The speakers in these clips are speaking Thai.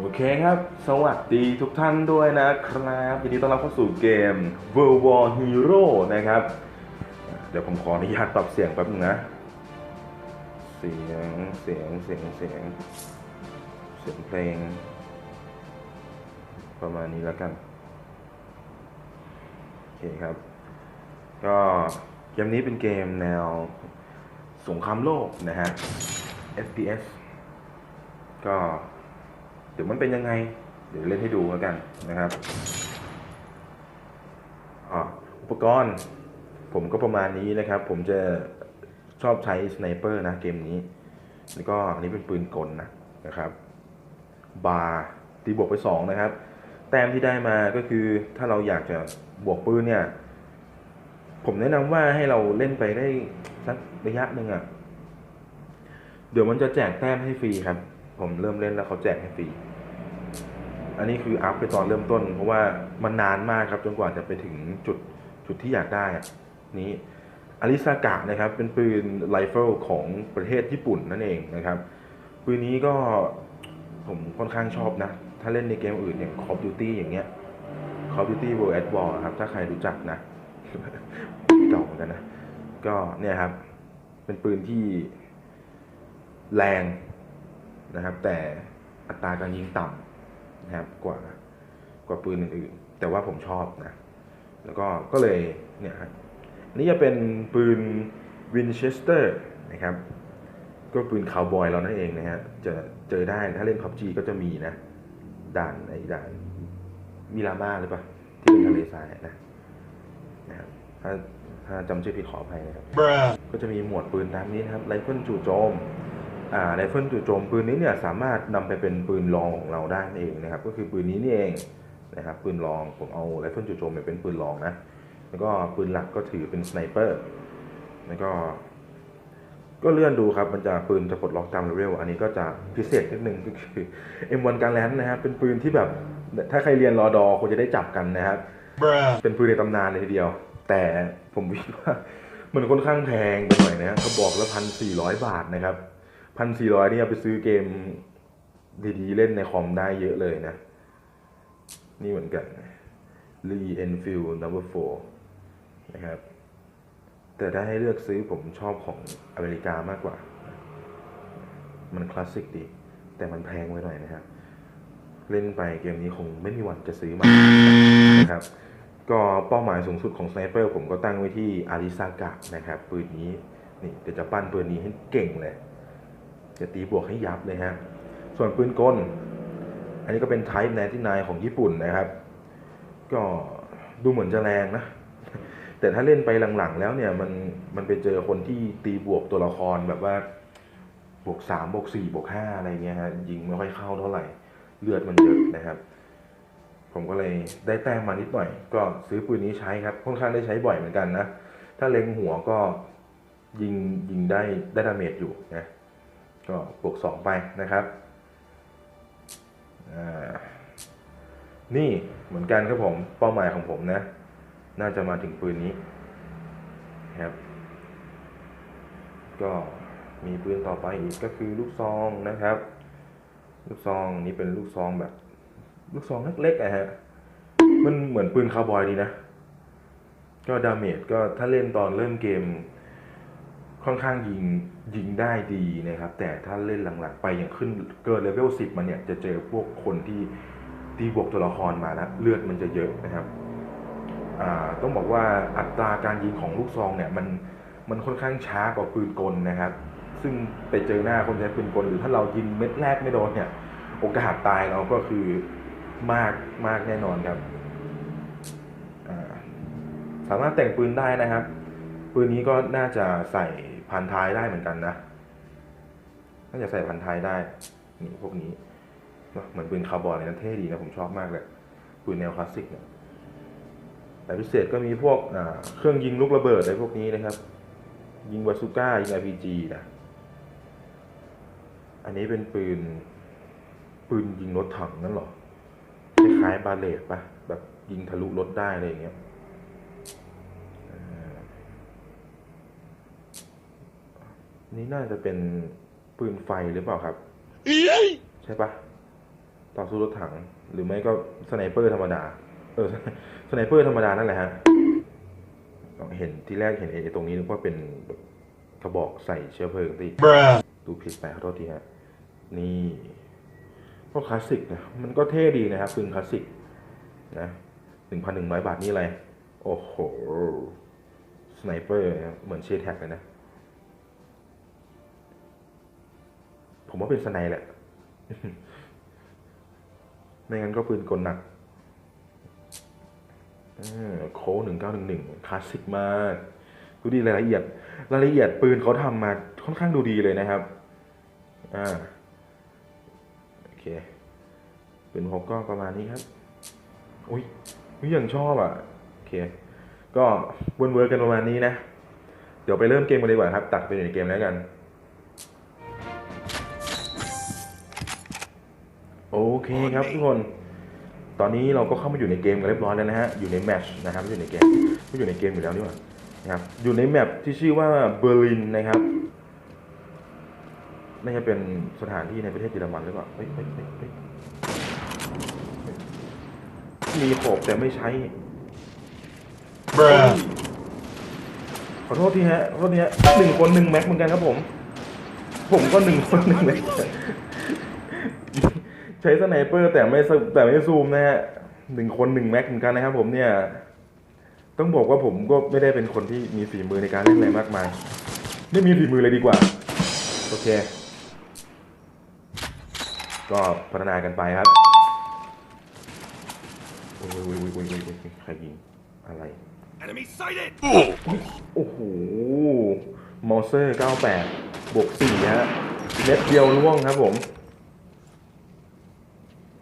โอเคครับ สวัสดีทุกท่านด้วยนะครับยินดีต้อนรับเข้าสู่เกม World War Hero นะครับ เดี๋ยวผมขออนุญาตปรับเสียงแป๊บนึงนะ เสียง เสียง เสียง เสียง เสียงเพลง ประมาณนี้แล้วกัน โอเคครับ ก็เกมนี้เป็นเกมแนวสงครามโลกนะฮะ FPS ก็ ดี๋ยวมันเป็นยังไง เดี๋ยวเล่นให้ดูแล้วกันนะครับอุปกรณ์ผมก็ประมาณนี้นะครับ ผมจะชอบใช้สไนเปอร์นะเกมนี้ แล้วก็อันนี้เป็นปืนกลนะนะครับบาร์ตีบวกไปสองนะครับ แต้มที่ได้มาก็คือถ้าเราอยากจะบวกปืนเนี่ย ผมแนะนำว่าให้เราเล่นไปได้สักระยะหนึ่งอะ่ะเดี๋ยวมันจะแจกแต้มให้ฟรีครับ ผมเริ่มเล่นแล้วเขาแจกให้ฟรี อันนี้คืออัพไปตอนเริ่มต้น เพราะว่ามันนานมากครับจนกว่าจะไปถึงจุดจุดที่อยากได้นี้อาริซากะนะครับเป็นปืนไรเฟิลของประเทศญี่ปุ่นนั่นเองนะครับปืนนี้ก็ผมค่อนข้างชอบนะ ถ้าเล่นในเกมอื่นอย่าง Call of Duty อย่างเงี้ย Call of Duty World at War ครับ ถ้าใครรู้จักนะเก่าเหมือนกันนะ ก็เนี่ยครับ เป็นปืนที่แรงนะครับ แต่อัตราการยิงต่ำ นะครับกว่ากว่าปืนอื่นๆแต่ว่าผมชอบนะ แล้วก็ก็เลยเนี่ยครับอันนี่จะเป็นปืนวินเชสเตอร์นะครับ ก็ปืนคาวบอยเรานั่นเองนะฮะจะเจอได้ถ้าเล่น PUBG ก็จะมีนะ ด่านไอ้ด่านมิรามาหรือเปล่าที่เป็นทะเลทรายนะนะครับถ้าถ้าจำชื่อผิดขออภัยนะครับ Bruh. ก็จะมีหมวดปืนตามนี้นะครับไรเฟิลจู่โจม อ่าไรเฟิลจู่โจมปืนนี้เนี่ยสามารถนำไปเป็นปืนรองของเราได้นั่นเองนะครับ ก็คือปืนนี้นี่เองนะครับปืนรองผมเอาไรเฟิลจู่โจมไปเป็นปืนรองนะแล้วก็ปืนหลักก็ถือเป็นสไนเปอร์แล้วก็ก็เลื่อนดูครับมันจะปืนจะปลดล็อกตามเลเวลอันนี้ก็จะพิเศษนิดนึงก็คือ M1 การแลนนะครับเป็นปืนที่แบบถ้าใครเรียนรอดอควรจะได้จับกันนะครับ Bruh. เป็นปืนในตำนานเลยทีเดียว แต่ผมคิดว่ามันค่อนข้างแพงไปหน่อยนะเขาบอกแล้วพันสี่ร้อยบาทนะครับ พันสี่ร้อยนี่เอาไปซื้อเกมดีๆ เล่นในคอมได้เยอะเลยนะ นี่เหมือนกัน Lee Enfield Number 4นะครับ แต่ถ้าให้เลือกซื้อผมชอบของอเมริกามากกว่า มันคลาสสิกดี แต่มันแพงไปหน่อยนะครับ เล่นไปเกมนี้คงไม่มีวันจะซื้อมานะครับ ก็เป้าหมายสูงสุดของสไนเปอร์ผมก็ตั้งไว้ที่อาริซากะนะครับ ปืนนี้ นี่เดี๋ยวจะปั้นปืนนี้ให้เก่งเลย จะตีบวกให้ยับเลยฮะ ส่วนปืนกล อันนี้ก็เป็น Type 99ของญี่ปุ่นนะครับ ก็ดูเหมือนจะแรงนะ แต่ถ้าเล่นไปหลังๆ แล้วเนี่ยมันมันไปเจอคนที่ตีบวกตัวละครแบบว่าบวกสามบวกสี่บวกห้าอะไรเงี้ยฮะยิงไม่ค่อยเข้าเท่าไหร่ เลือดมันเยอะนะครับ ผมก็เลยได้แต้มมานิดหน่อย ก็ซื้อปืนนี้ใช้ครับค่อนข้างได้ใช้บ่อยเหมือนกันนะ ถ้าเล็งหัวก็ยิงยิงได้ได้ดาเมจอยู่นะ ก็บวกสองไปนะครับอ่านี่เหมือนกันครับผม เป้าหมายของผมนะ น่าจะมาถึงปืนนี้ครับ ก็มีปืนต่อไปอีกก็คือลูกซองนะครับ ลูกซองนี้เป็นลูกซองแบบ ลูกซองเล็กๆอะฮะ มันเหมือนปืนคาวบอยดีนะ ก็ดาเมจก็ถ้าเล่นตอนเริ่มเกม ค่อนข้างยิงยิงได้ดีนะครับ แต่ถ้าเล่นหลังๆ ไปอย่างขึ้นเกินเลเวลสิบมันเนี่ยจะเจอพวกคนที่ตีบวกตัวละครมาแล้วเลือดมันจะเยอะนะครับต้องบอกว่าอัตราการยิงของลูกซองเนี่ยมันมันค่อนข้างช้ากว่าปืนกลนะครับ ซึ่งไปเจอหน้าคนใช้ปืนกลหรือถ้าเรายิงเม็ดแรกไม่โดนเนี่ย โอกาสตายเราก็คือมากมากแน่นอนครับสามารถแต่งปืนได้นะครับ ปืนนี้ก็น่าจะใส่ พันท้ายได้เหมือนกันนะน่าจะใส่พันท้ายได้ นี่พวกนี้ เหมือนปืนคาร์บอยเลยนะเท่ดีนะผมชอบมากเลยปืนแนวคลาสสิกเนี่ยแต่พิเศษก็มีพวกเครื่องยิงลูกระเบิดอะไรพวกนี้นะครับ ยิงวาซูก้า ยิง RPG นะอันนี้เป็นปืน ปืนยิงรถถังนั่นหรอคล้ายๆบาเลตปะแบบยิงทะลุรถได้อะไรอย่างเงี้ยอ่า นี่น่าจะเป็นปืนไฟหรือเปล่าครับ ใช่ปะต่อสู้รถถัง หรือไม่ก็สไนเปอร์ธรรมดา เออสไนเปอร์ธรรมดานั่นแหละฮะเห็นที่แรกเห็นไอ้ตรงนี้นึกว่าเป็นแบบกระบอกใส่เชื้อเพลิงที่ Bruh. ดูผิดไปขอโทษทีฮะนี่ก็คลาสสิกนะมันก็เท่ดีนะครับปืนคลาสสิกนะหนึ่งพันหนึ่งร้อยบาทนี่อะไร โอ้โห สไนเปอร์นะครับเหมือนเชแท็กเลยนะ ผมว่าเป็นสไนแหละ ไม่งั้นก็ปืนกลหนักโค้หนึ่งเก้าหนึ่งหนึ่งคลาสสิกมาก ดูดีรายละเอียด รายละเอียดปืนเขาทำมาค่อนข้างดูดีเลยนะครับ อ่า โอเค ปืนพกก็ประมาณนี้ครับ อุ้ยอุ้ยยังชอบอะ โอเค ก็เวิร์นเวิร์กกันประมาณนี้นะ เดี๋ยวไปเริ่มเกมกันดีกว่าครับ ตัดไปในเกมแล้วกัน เคครับทุกคน ตอนนี้เราก็เข้ามาอยู่ในเกมกันเรียบร้อยแล้วนะฮะ อยู่ในแมตช์นะครับไม่อยู่ในเกมไม่อยู่ในเกมอยู่แล้วนี่หว่านะครับ อยู่ในแมปที่ชื่อว่าเบอร์ลินนะครับน่าจะเป็นสถานที่ในประเทศเยอรมันหรือเปล่าเฮ้ยเฮ้ยเฮ้ยเฮ้ยมีขอบแต่ไม่ใช้ Bruh. ขอโทษทีฮะขอโทษทีฮะหนึ่งคนหนึ่งแม็กเหมือนกันครับผม ผมก็หนึ่งคนหนึ่งแม็ก ใช้สไนเปอร์แต่ไม่แต่ไม่ซูมนะฮะหนึ่งคนหนึ่งแม็กเหมือนกันนะครับผมเนี่ย ต้องบอกว่าผมก็ไม่ได้เป็นคนที่มีฝีมือในการเล่นอะไรมากมาย ไม่มีฝีมือเลยดีกว่า โอเค ก็พัฒนากันไปครับโอ้ยโอ้ยโอ้ยโอ้ยโอ้ยโอ้ยใครยิงอะไร Enemy sighted! โอ้โหมอเซอร์ 98 บวก4ฮะเม็ดเดียวล่วงครับผม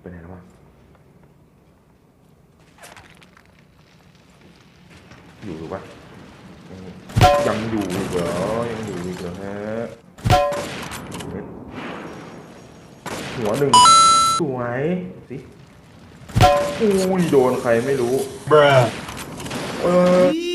ไปไหนแล้ววะ อยู่หรือปะยังอยู่อีกเหรอยังอยู่อีกเหรอฮะหัวหนึ่งสวยสิอุ้ยโดนใครไม่รู้เบรเออ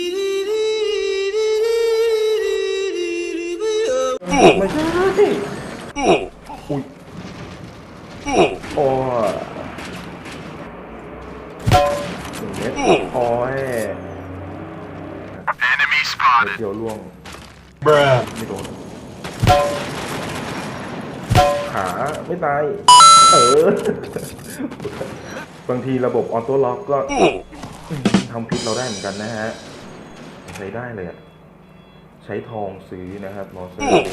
Bruh. ไม่โดนขาไม่ตาย เออ บางทีระบบออโต้ล็อกก็ทำพิษเราได้เหมือนกันนะฮะ ใช้ได้เลยอะใช้ทองซื้อนะครับมอเซอร์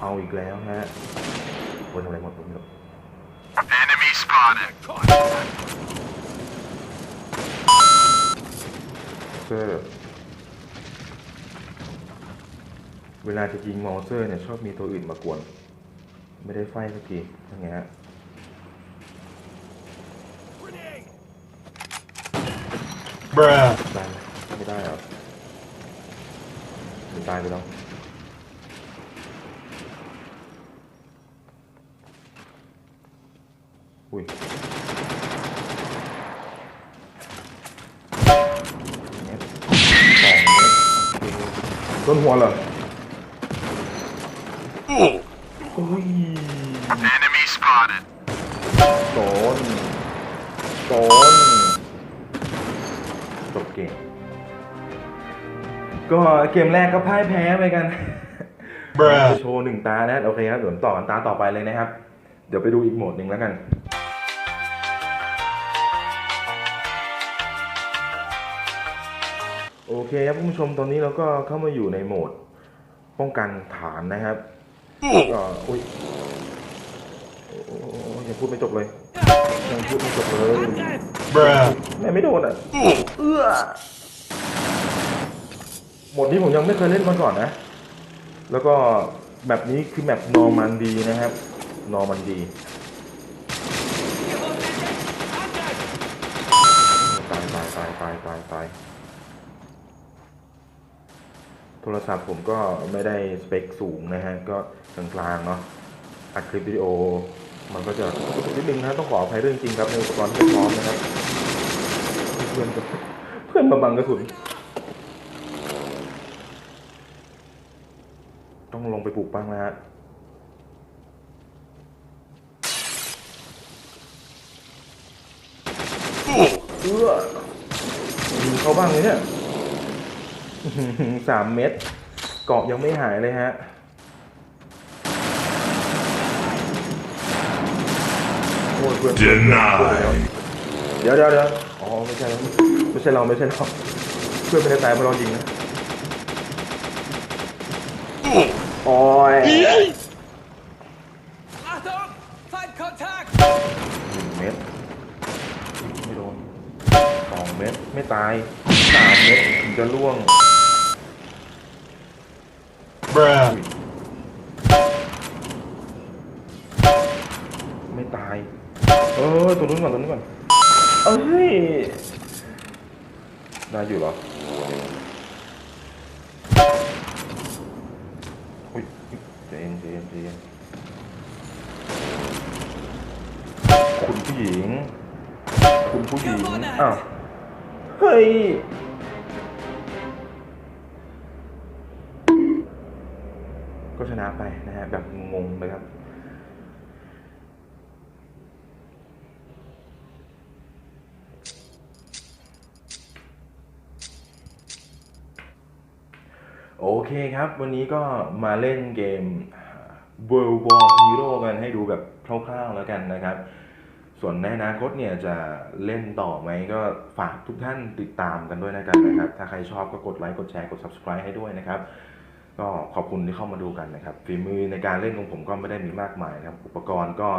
เอาอีกแล้วฮะวนอะไรหมดผมไม่รู้ Enemy spotted! เซอร์ เวลาจะยิงมอเซอร์เนี่ยชอบมีตัวอื่นมากวน ไม่ได้ไฟสักทียังไงฮะ Grenade! Bruh. ได้ไหมไม่ได้เหรอหรือตายไปแล้วอุ้ยเม็ดสองเม็ดโอเคต้นหัวเหรออุ้ย Enemy spotted! โดนโดนจบ เกม ก็เกมแรกก็พ่ายแพ้ไปกัน Bruh. จะโชว์หนึ่งตานะ โอเคครับเดี๋ยวต่อกันตาต่อไปเลยนะครับ เดี๋ยวไปดูอีกโหมดหนึ่งแล้วกัน โอเคครับคุณผู้ชมตอนนี้เราก็เข้ามาอยู่ในโหมดป้องกันฐานนะครับก็อุ้ยโอ้โหยังพูดไม่จบเลย ยังพูดไม่จบเลย Bruh. แม่ไม่โดนอะเอื้อโหมดนี้ผมยังไม่เคยเล่นมาก่อนนะ แล้วก็แบบนี้คือแบบนอร์มันดีนะครับ นอร์มันดีตายตายตายตายตายตายโทรศัพท์ผมก็ไม่ได้สเปคสูงนะฮะ ก็กลางๆเนาะอัดคลิปวิดีโอ มันก็จะนิดนึงนะต้องขออภัยด้วยจริงครับในอุปกรณ์ที่พร้อมนะครับ เพื่อนก็เพื่อนมาบังกระสุน ต้องลงไปปลูกบ้างนะฮะเอื้อยิงเขาบ้างเลยเนี่ยสามเม็ดเกาะยังไม่หายเลยฮะ โอ้ยเพื่อนเพื่อนเพื่อนเพื่อน Denied. เดี๋ยวเดี๋ยวเดี๋ยวอ๋อไม่ใช่ไม่ใช่เราไม่ใช่เราเพื่อนไม่ได้ตายเพราะเรายิงนะโอ้ย Achtung! Feindkontakt! หนึ่งเม็ดไม่โดนสองเม็ดไม่ตายสามเม็ดถึงจะล่วง Bruh. ไม่ตาย เออตัวนู้นก่อนตัวนู้นก่อนเอ้ยได้อยู่เหรออุ้ยใจเย็นใจเย็นใจเย็นคุณผู้หญิง คุณผู้หญิง อ้าว เฮ้ยก็ชนะไปนะฮะแบบงงๆเลยครับ เคครับ วันนี้ก็มาเล่นเกม World War Hero กันให้ดูแบบคร่าวๆแล้วกันนะครับ ส่วนในอนาคตเนี่ยจะเล่นต่อไหมก็ฝากทุกท่านติดตามกันด้วยนะกันนะครับ ถ้าใครชอบก็กดไลค์กดแชร์กด subscribe ให้ด้วยนะครับ ก็ขอบคุณที่เข้ามาดูกันนะครับ ฝีมือในการเล่นของผมก็ไม่ได้มีมากมายนะครับ อุปกรณ์ก็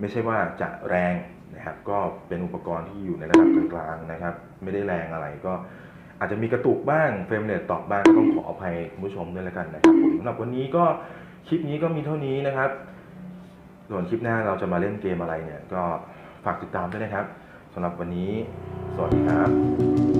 ไม่ใช่ว่าจะแรงนะครับ ก็เป็นอุปกรณ์ที่อยู่ในระดับกลางๆนะครับ ไม่ได้แรงอะไรก็ อาจจะมีกระตุกบ้างเฟรมเรทตกบ้างก็ต้องขออภัยคุณผู้ชมด้วยแล้วกันนะครับผมสำหรับวันนี้ก็คลิปนี้ก็มีเท่านี้นะครับ ส่วนคลิปหน้าเราจะมาเล่นเกมอะไรเนี่ย ก็ฝากติดตามด้วยนะครับสำหรับวันนี้ สวัสดีครับ